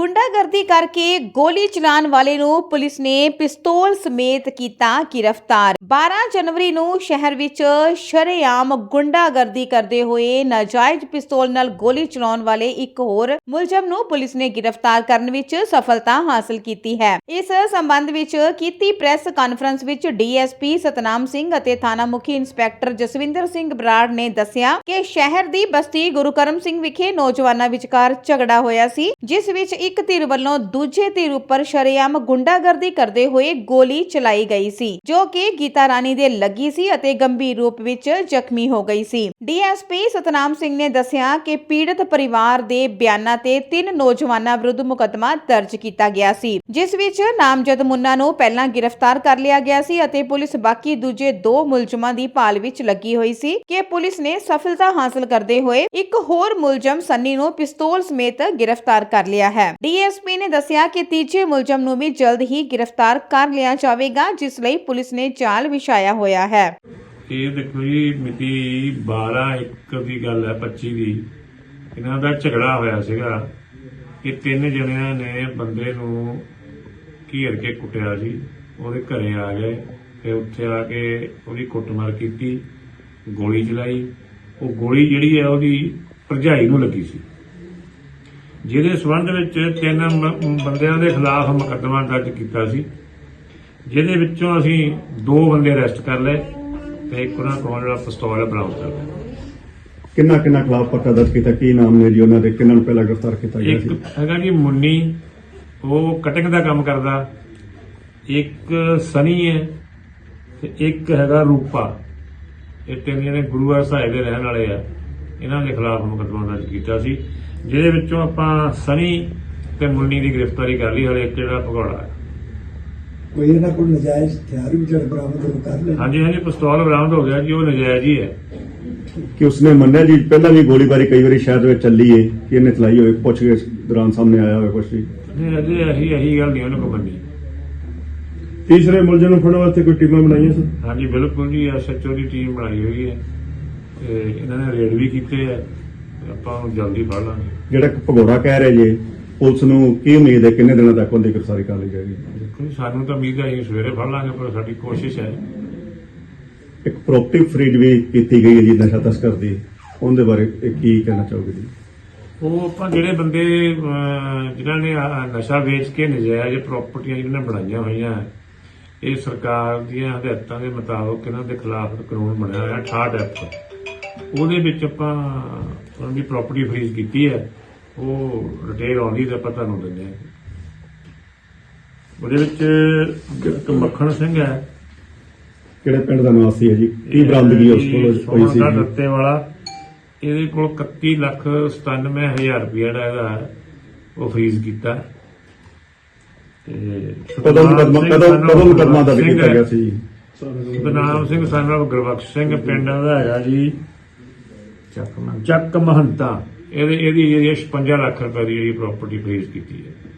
ਗੁੰਡਾਗਰਦੀ ਕਰਕੇ ਗੋਲੀ ਚਲਾਉਣ ਵਾਲੇ ਨੂੰ ਪੁਲਿਸ ਨੇ ਪਿਸਤੌਲ ਸਮੇਤ ਕੀਤਾ ਗ੍ਰਿਫਤਾਰ। 12 ਜਨਵਰੀ ਨੂੰ ਸ਼ਹਿਰ ਵਿੱਚ ਸ਼ਰੇਆਮ ਗੁੰਡਾਗਰਦੀ ਕਰਦੇ ਹੋਏ ਨਾਜਾਇਜ਼ ਪਿਸਤੌਲ ਨਾਲ ਗੋਲੀ ਚਲਾਉਣ ਵਾਲੇ ਇੱਕ ਹੋਰ ਮੁਲਜ਼ਮ ਨੂੰ ਪੁਲਿਸ ਨੇ ਗ੍ਰਿਫਤਾਰ ਕਰਨ ਵਿੱਚ ਸਫਲਤਾ ਹਾਸਲ ਕੀਤੀ ਹੈ। ਇਸ ਸੰਬੰਧ ਵਿੱਚ ਕੀਤੀ ਪ੍ਰੈਸ ਕਾਨਫਰੰਸ ਵਿੱਚ ਡੀਐਸਪੀ ਸਤਨਾਮ ਸਿੰਘ ਅਤੇ ਥਾਣਾ ਮੁਖੀ ਇੰਸਪੈਕਟਰ ਜਸਵਿੰਦਰ ਸਿੰਘ ਬਰਾੜ ਨੇ ਦੱਸਿਆ ਕਿ ਸ਼ਹਿਰ ਦੀ ਬਸਤੀ ਗੁਰੂ ਕਰਮ ਸਿੰਘ ਵਿਖੇ ਨੌਜਵਾਨਾਂ ਵਿਚਕਾਰ ਝਗੜਾ ਹੋਇਆ ਸੀ, ਜਿਸ ਵਿੱਚ ਇੱਕ ਧਿਰ ਵੱਲੋਂ ਦੂਜੇ ਧਿਰ ਉੱਪਰ ਸ਼ਰੇਆਮ ਗੁੰਡਾਗਰਦੀ ਕਰਦੇ ਹੋਏ ਗੋਲੀ ਚਲਾਈ ਗਈ ਸੀ, ਜੋ ਕਿ ਗੀਤਾ ਰਾਣੀ ਦੇ ਲੱਗੀ ਸੀ ਅਤੇ ਗੰਭੀਰ ਰੂਪ ਵਿੱਚ ਜ਼ਖਮੀ ਹੋ ਗਈ ਸੀ। ਡੀਐਸਪੀ ਸਤਨਾਮ ਸਿੰਘ ਨੇ ਦੱਸਿਆ ਕਿ ਪੀੜਤ ਪਰਿਵਾਰ ਦੇ ਬਿਆਨਾਂ ਤੇ ਤਿੰਨ ਨੌਜਵਾਨਾਂ ਵਿਰੁੱਧ ਮੁਕੱਦਮਾ ਦਰਜ ਕੀਤਾ ਗਿਆ ਸੀ, ਜਿਸ ਵਿੱਚ ਨਾਮਜ਼ਦ ਮੁੰਨਾ ਨੂੰ ਪਹਿਲਾਂ ਗ੍ਰਿਫਤਾਰ ਕਰ ਲਿਆ ਗਿਆ ਸੀ ਅਤੇ ਪੁਲਿਸ ਬਾਕੀ ਦੂਜੇ ਦੋ ਮੁਲਜ਼ਮਾਂ ਦੀ ਭਾਲ ਵਿੱਚ ਲੱਗੀ ਹੋਈ ਸੀ ਕਿ ਪੁਲਿਸ ਨੇ ਸਫਲਤਾ ਹਾਸਲ ਕਰਦੇ ਹੋਏ ਇੱਕ ਹੋਰ ਮੁਲਜ਼ਮ ਸੰਨੀ ਨੂੰ ਪਿਸਤੌਲ ਸਮੇਤ ਗ੍ਰਿਫਤਾਰ ਕਰ ਲਿਆ ਹੈ। ਡੀਐਸਪੀ ਨੇ ਦੱਸਿਆ ਕਿ ਤੀਜੇ ਮੁਲਜ਼ਮ ਨੂੰ ਵੀ ਜਲਦ ਹੀ ਗ੍ਰਿਫਤਾਰ ਕਰ ਲਿਆ ਜਾਵੇਗਾ, ਜਿਸ ਲਈ ਪੁਲਿਸ ਨੇ ਜਾਲ ਵਿਛਾਇਆ ਹੋਇਆ ਹੈ। ਇਹ ਦੇਖੋ ਜੀ, ਮਿਤੀ 12 ਇੱਕ ਦੀ ਗੱਲ ਹੈ 25 ਦੀ। ਇਹਨਾਂ ਦਾ ਝਗੜਾ ਹੋਇਆ ਸੀਗਾ। ਕਿ ਤਿੰਨ ਜਣਿਆਂ ਨੇ ਬੰਦੇ ਨੂੰ ਘੇਰ ਕੇ ਕੁੱਟਿਆ ਸੀ। ਉਹਦੇ ਘਰੇ ਆ ਗਏ ਤੇ ਉੱਥੇ ਆ ਕੇ ਉਹਦੀ ਕੁੱਟਮਾਰ ਕੀਤੀ, ਗੋਲੀ ਚਲਾਈ। ਉਹ ਗੋਲੀ ਜਿਹੜੀ ਹੈ, ਉਹਦੀ ਭਰਜਾਈ ਨੂੰ ਲੱਗੀ ਸੀ। ਜਿਹਦੇ ਸਬੰਧ ਵਿੱਚ ਤਿੰਨ ਬੰਦਿਆਂ ਦੇ ਖਿਲਾਫ ਮੁਕੱਦਮਾ ਦਰਜ ਕੀਤਾ ਸੀ। ਜਿਹਦੇ ਵਿੱਚੋਂ ਅਸੀਂ ਦੋ ਬੰਦੇ ਅਰੈਸਟ ਕਰ ਲਏ ਤੇ ਇੱਕ ਉਹਨਾਂ ਕੋਲ ਜਿਹੜਾ ਪਿਸਤੌਲ ਬਰਾਮਦ ਕਰ ਲਿਆ। ਕਿੰਨਾ ਕਿੰਨਾ ਖਿਲਾਫ ਪਰਚਾ ਦਰਜ ਕੀਤਾ? ਕੀ ਨਾਮ ਨੇ ਜੀ? ਉਹਨਾਂ ਦੇ ਕਿੰਨਾਂ ਨੂੰ ਪਹਿਲਾਂ ਗ੍ਰਿਫਤਾਰ ਕੀਤਾ ਗਿਆ ਇੱਕ ਸੀ? ਹੈਗਾ ਜੀ ਮੁੰਨੀ ਉਹ ਕਟਿੰਗ ਦਾ ਕੰਮ ਕਰਦਾ। ਇੱਕ ਸਨੀ ਹੈ ਤੇ ਇੱਕ ਹੈਗਾ ਰੂਪਾ। ਇਹ ਤਿੰਨ ਜਣੇ ਗੁਰੂਵਾਰ ਸਾਹਿਬ ਦੇ ਰਹਿਣ ਵਾਲੇ ਆ। ਇਹਨਾਂ ਦੇ ਖਿਲਾਫ ਮੁਕੱਦਮਾ ਦਰਜ ਕੀਤਾ ਸੀ। ਜਿਹਦੇ ਵਿੱਚੋਂ ਆਪਾਂ ਸਨੀ ਤੇ ਮੁੰਨੀ ਦੀ ਗ੍ਰਿਫਤਾਰੀ ਕਰ ਲਈ ਹਲੇ ਇੱਕ ਜਿਹੜਾ ਭਗੌੜਾ ਹੈ। ਕੋਈ ਇਹਨਾਂ ਕੋਲ ਨਜਾਇਜ਼ ਹਥਿਆਰ ਵੀ ਜਿਹੜੇ ਬਰਾਮਦ ਹੋ ਕਰ ਲਏ? ਹਾਂਜੀ ਹਾਂਜੀ ਪਿਸਤੌਲ ਬਰਾਮਦ ਹੋ ਗਿਆ ਜੀ ਉਹ ਨਜਾਇਜ਼ ਹੀ ਹੈ। ਕਿ ਉਸਨੇ ਮੰਨਿਆ ਜੀ ਪਹਿਲਾਂ ਵੀ ਗੋਲੀਬਾਰੀ ਕਈ ਵਾਰੀ ਸ਼ਹਿਰ ਦੇ ਵਿੱਚ ਚੱਲੀ ਏ ਕਿ ਇਹਨੇ ਚਲਾਈ ਹੋਵੇ ਪੁੱਛ ਕੇ ਦੌਰਾਨ ਸਾਹਮਣੇ ਆਇਆ ਹੋਵੇ ਕੁਛ ਵੀ। ਨਹੀਂ ਅਜੇ ਇਹੀ ਇਹੀ ਗੱਲ ਨਹੀਂ ਉਹਨਾਂ ਕੋ ਬੰਦੀ ਤੀਸਰੇ ਮੁਲਜ਼ਮ ਨੂੰ ਫੜਨ ਵਾਸਤੇ ਕੋਈ ਟੀਮਾਂ ਬਣਾਈਆਂ ਸੀ? ਹਾਂਜੀ ਬਿਲਕੁਲ ਜੀ ਐਸਐਚਓ ਦੀ ਟੀਮ ਬਣਾਈ ਹੋਈ ਹੈ ਤੇ ਇਹਨਾਂ ਨੇ ਰੇਡ ਵੀ ਕੀਤੇ ਆ ਤੇ ਆਪਾਂ ਨੂੰ ਜਲਦੀ ਫੜ ਲਾਂਗੇ। ਜਿਹੜਾ ਇੱਕ ਭਗੌੜਾ ਕਹਿ ਰਹੇ ਜੇ ਪੁਲਿਸ ਨੂੰ ਕੀ ਉਮੀਦ ਹੈ ਕਿੰਨੇ ਦਿਨਾਂ ਤੱਕ ਉਹਦੀ ਗ੍ਰਿਫਤਾਰੀ ਕਰ ਲਈ ਜਾਏਗੀ? ਦੇਖੋ ਜੀ, ਸਾਨੂੰ ਤਾਂ ਉਮੀਦ ਹੈ ਅਸੀਂ ਸਵੇਰੇ ਫੜ ਲਾਂਗੇ ਪਰ ਸਾਡੀ ਕੋਸ਼ਿਸ਼ ਹੈ। ਇੱਕ ਪ੍ਰੋਪਰਟੀ ਫਰੀਜ ਵੀ ਕੀਤੀ ਗਈ ਹੈ ਜੀ ਨਸ਼ਾ ਤਸਕਰ ਦੀ। ਉਹਦੇ ਬਾਰੇ ਇਹ ਕੀ ਕਹਿਣਾ ਚਾਹੋਗੇ ਜੀ? ਉਹ ਆਪਾਂ ਜਿਹੜੇ ਬੰਦੇ ਅਹ, ਜਿਨ੍ਹਾਂ ਨੇ ਆਹ ਨਸ਼ਾ ਵੇਚ ਕੇ ਨਜਾਇਜ਼ ਪ੍ਰਾਪਰਟੀਆਂ ਜਿਹਨਾਂ ਨੇ ਬਣਾਈਆਂ ਹੋਈਆਂ ਇਹ ਸਰਕਾਰ ਦੀਆਂ ਹਦਾਇਤਾਂ ਦੇ ਮੁਤਾਬਕ ਇਹਨਾਂ ਦੇ ਖਿਲਾਫ ਕਾਨੂੰਨ ਬਣਿਆ ਹੋਇਆ 68 ਐਕਟ ਉਹਦੇ ਵਿੱਚ ਆਪਾਂ ਉਹਨਾਂ ਦੀ ਪ੍ਰਾਪਰਟੀ ਫਰੀਜ਼ ਕੀਤੀ ਹੈ। ਉਹ ਰਿਟੇਲ ਆਉਂਦੀ ਤਾਂ ਆਪਾਂ ਤੁਹਾਨੂੰ ਦਿੰਦੇ ਹਾਂ। ਉਹਦੇ ਵਿੱਚ ਇੱਕ ਮੱਖਣ ਸਿੰਘ ਹੈ। ਕਿਹੜੇ ਪਿੰਡ ਦਾ ਨਿਵਾਸੀ ਹੈ ਜੀ? ਕੀ ਬਰਾਮਦਗੀ ਉਸ ਕੋਲ ਹੋਈ ਸੀ? ਦਿੱਤੇ ਵਾਲਾ। ਇਹਦੇ ਕੋਲ 31 ਲੱਖ 97000 ਰੁਪਏ ਦਾ ਹੈਗਾ ਉਹ ਫਰੀਜ਼ ਕੀਤਾ। ਤੇ ਕਦੋਂ ਮੁਕੱਦਮਾ ਕਦੋਂ ਕਦੋਂ ਮੁਕੱਦਮਾ ਸਿੰਘ ਕੀਤਾ। ਗਿਆ ਸੀ ਜੀ? ਬਨਾਮ ਸਿੰਘ ਸਾਨੂੰ ਗੁਰਬਖਸ਼ ਸਿੰਘ ਪਿੰਡ ਦਾ ਹੈਗਾ ਜੀ। ਚੱਕ ਮਹੰਤਾ। ਇਹਦੇ ਇਹਦੀ ਜਿਹੜੀ 56 ਲੱਖ ਰੁਪਏ ਦੀ ਜਿਹੜੀ ਪ੍ਰਾਪਰਟੀ ਫਰੀਜ਼ ਕੀਤੀ ਹੈ।